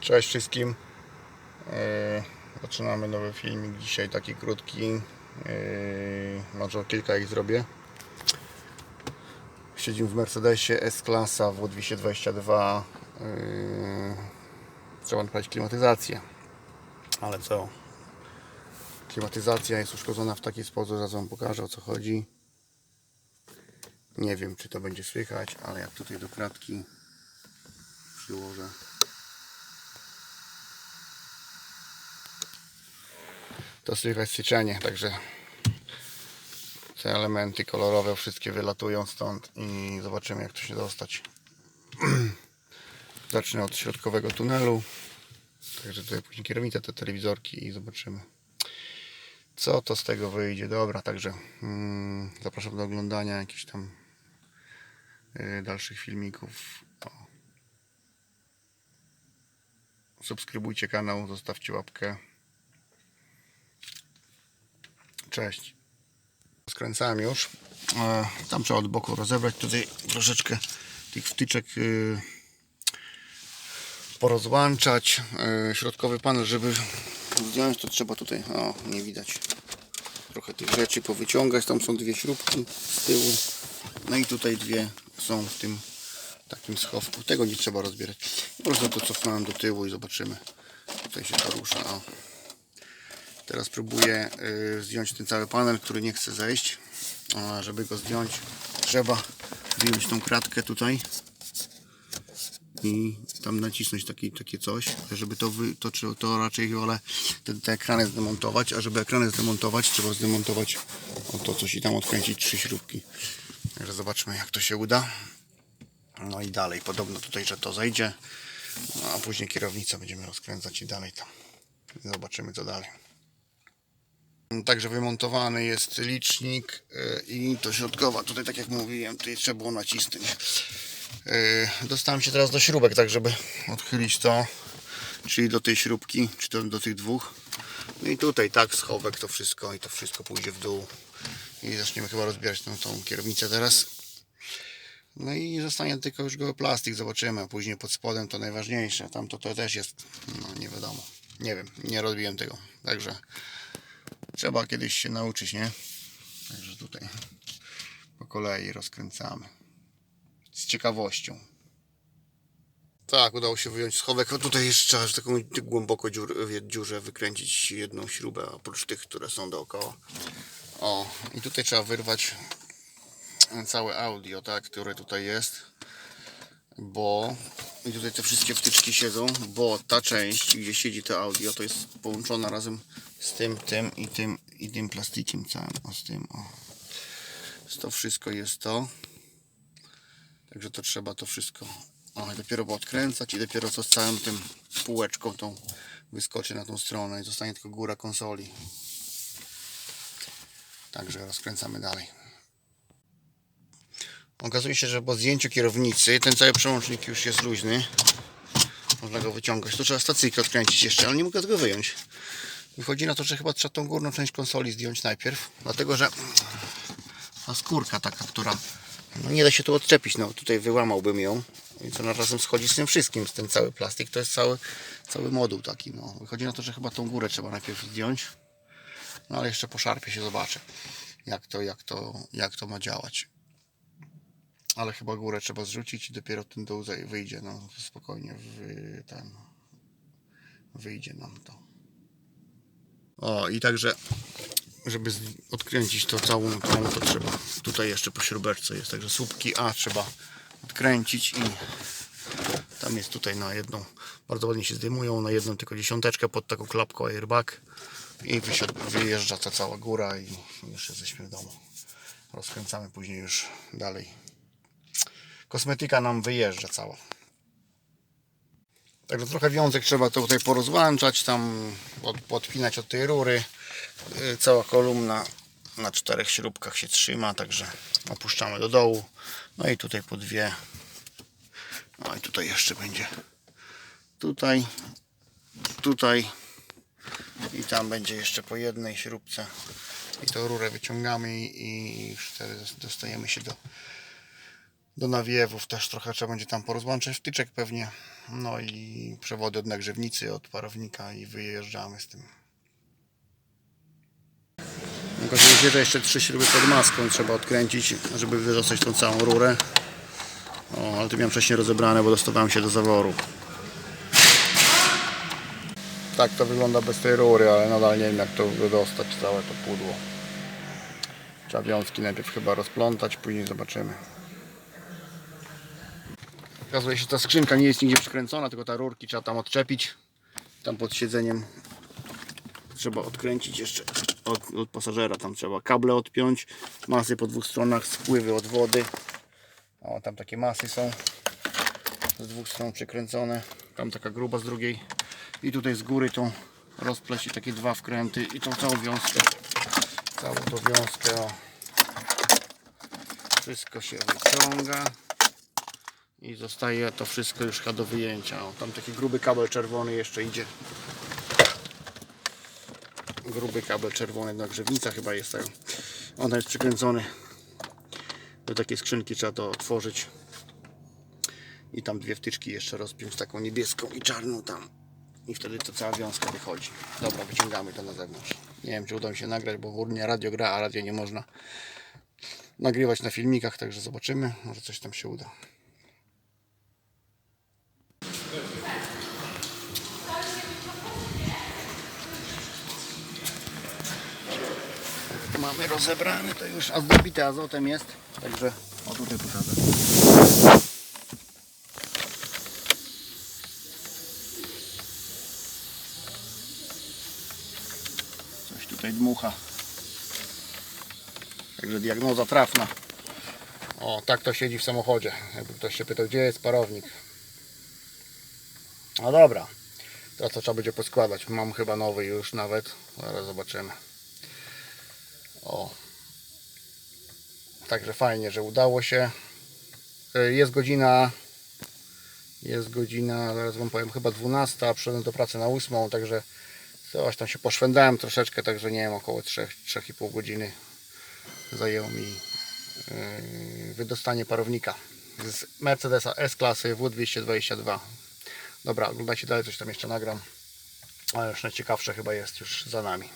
Cześć wszystkim. Yy, Zaczynamy nowy filmik. Dzisiaj taki krótki. Yy, Może kilka ich zrobię. Siedzimy w Mercedesie S-klasa W222. Yy, Trzeba naprawić klimatyzację. Ale co? Klimatyzacja jest uszkodzona w taki sposób, że Wam pokażę o co chodzi. Nie wiem czy to będzie słychać, ale jak tutaj do kratki przyłożę. To słychać syczenie, także te elementy kolorowe wszystkie wylatują stąd i zobaczymy jak to się dostać. Zacznę od środkowego tunelu, także tutaj później kierownica, te telewizorki i zobaczymy co to z tego wyjdzie. Dobra, także mm, zapraszam do oglądania jakichś tam y, dalszych filmików. O. Subskrybujcie kanał, zostawcie łapkę. Cześć. Skręcałem już. E, Tam trzeba od boku rozebrać. Tutaj troszeczkę tych wtyczek y, porozłączać. E, Środkowy panel, żeby zdjąć, to trzeba tutaj, o nie widać, trochę tych rzeczy powyciągać. Tam są dwie śrubki z tyłu. No i tutaj dwie są w tym takim schowku. Tego nie trzeba rozbierać. Po prostu to cofnąłem do tyłu i zobaczymy. Tutaj się to rusza. O. Teraz próbuję y, zdjąć ten cały panel, który nie chce zejść. A żeby go zdjąć, trzeba wyjąć tą kratkę tutaj i tam nacisnąć taki, takie coś, żeby to, wy, to, to raczej wolę te, te ekrany zdemontować, a żeby ekrany zdemontować, trzeba zdemontować o to coś i tam odkręcić trzy śrubki. Także zobaczmy jak to się uda. No i dalej, podobno tutaj, że to zejdzie, no, a później kierownicę będziemy rozkręcać i dalej tam. Zobaczymy co dalej. Także wymontowany jest licznik yy, i to środkowa. Tutaj tak jak mówiłem, tutaj trzeba było nacisnąć. Yy, Dostałem się teraz do śrubek, tak żeby odchylić to, czyli do tej śrubki, czy to do tych dwóch. No i tutaj tak schowek to wszystko i to wszystko pójdzie w dół. I zaczniemy chyba rozbierać tą, tą kierownicę teraz. No i zostanie tylko już goły plastik, zobaczymy, a później pod spodem to najważniejsze. Tam to, to też jest, no nie wiadomo. Nie wiem, nie robiłem tego. Także trzeba kiedyś się nauczyć, nie? Także tutaj po kolei rozkręcamy. Z ciekawością. Tak, udało się wyjąć schowek. A tutaj jeszcze trzeba taką głęboko dziur, wykręcić jedną śrubę, oprócz tych, które są dookoła. O, i tutaj trzeba wyrwać całe audio, tak, które tutaj jest. Bo i tutaj te wszystkie wtyczki siedzą, bo ta część, gdzie siedzi to audio, to jest połączona razem z tym, tym i tym i tym plastikiem całym, o z tym, o. To wszystko jest to. Także to trzeba to wszystko o, i dopiero odkręcać i dopiero co z całym tym półeczką tą wyskoczy na tą stronę i zostanie tylko góra konsoli. Także rozkręcamy dalej. Okazuje się, że po zdjęciu kierownicy ten cały przełącznik już jest luźny. Można go wyciągać. Tu trzeba stacyjkę odkręcić jeszcze, ale nie mogę tego wyjąć. Wychodzi na to, że chyba trzeba tą górną część konsoli zdjąć najpierw, dlatego że ta skórka taka, która no nie da się tu odczepić, no tutaj wyłamałbym ją i co na razem schodzi z tym wszystkim, z ten cały plastik, to jest cały, cały moduł taki, no. Wychodzi na to, że chyba tą górę trzeba najpierw zdjąć, no ale jeszcze po szarpie się zobaczę, jak to, jak to, jak to ma działać. Ale chyba górę trzeba zrzucić i dopiero ten dół wyjdzie, no spokojnie, wy, ten, wyjdzie nam to. O i także żeby odkręcić to całą tą, to trzeba tutaj jeszcze po śrubeczce jest, także słupki A trzeba odkręcić i tam jest tutaj na jedną, bardzo ładnie się zdejmują, na jedną tylko dziesiąteczkę pod taką klapką airbag i wyjeżdża ta cała góra i już jesteśmy w domu. Rozkręcamy później już dalej. Kosmetyka nam wyjeżdża cała. Także trochę wiązek trzeba to tutaj porozłączać, tam od, podpinać od tej rury. Yy, Cała kolumna na czterech śrubkach się trzyma, także opuszczamy do dołu. No i tutaj po dwie. No i tutaj jeszcze będzie. Tutaj, tutaj i tam będzie jeszcze po jednej śrubce. I tą rurę wyciągamy i, wtedy dostajemy się do Do nawiewów też trochę trzeba będzie tam porozłączać wtyczek pewnie. No i przewody od nagrzewnicy, od parownika i wyjeżdżamy z tym. Okazuje się, że jeszcze trzy śruby pod maską trzeba odkręcić, żeby wydostać tą całą rurę. O, ale to miałem wcześniej rozebrane, bo dostawałem się do zaworu. Tak to wygląda bez tej rury, ale nadal nie wiem jak to wydostać całe to pudło. Trzeba wiązki najpierw chyba rozplątać, później zobaczymy. Okazuje się, że ta skrzynka nie jest nigdzie przykręcona, tylko ta rurki trzeba tam odczepić. Tam pod siedzeniem trzeba odkręcić jeszcze od, od pasażera. Tam trzeba kable odpiąć, masy po dwóch stronach, spływy od wody. O, tam takie masy są z dwóch stron przekręcone. Tam taka gruba z drugiej. I tutaj z góry tą rozpleść i takie dwa wkręty i tą całą wiązkę. Całą tą wiązkę. O. Wszystko się wyciąga. I zostaje to wszystko już do wyjęcia. O, tam taki gruby kabel czerwony jeszcze idzie. Gruby kabel czerwony na grzewnica chyba jest. tak. On jest przykręcony do takiej skrzynki. Trzeba to otworzyć. I tam dwie wtyczki jeszcze rozpiąć, taką niebieską i czarną tam. I wtedy to cała wiązka wychodzi. Dobra, wyciągamy to na zewnątrz. Nie wiem, czy uda mi się nagrać, bo górnie radio gra, a radio nie można nagrywać na filmikach, także zobaczymy. Może coś tam się uda. Mamy rozebrany to już, a zdobite azotem jest, także o tutaj pokażę. Coś tutaj dmucha. Także diagnoza trafna. O, tak to siedzi w samochodzie. Jakby ktoś się pytał, gdzie jest parownik. No dobra. Teraz to trzeba będzie poskładać. Mam chyba nowy już nawet. Zaraz zobaczymy. O. Także fajnie, że udało się. Y, Jest godzina. Jest godzina, zaraz wam powiem, chyba 12, a przyszedłem do pracy na 8, także coś tam się poszwędałem troszeczkę, także nie wiem, około 3-3,5 godziny zajęło mi yy, wydostanie parownika z Mercedesa S-klasy W222. Dobra, oglądajcie dalej, coś tam jeszcze nagram. Ale już najciekawsze chyba jest już za nami.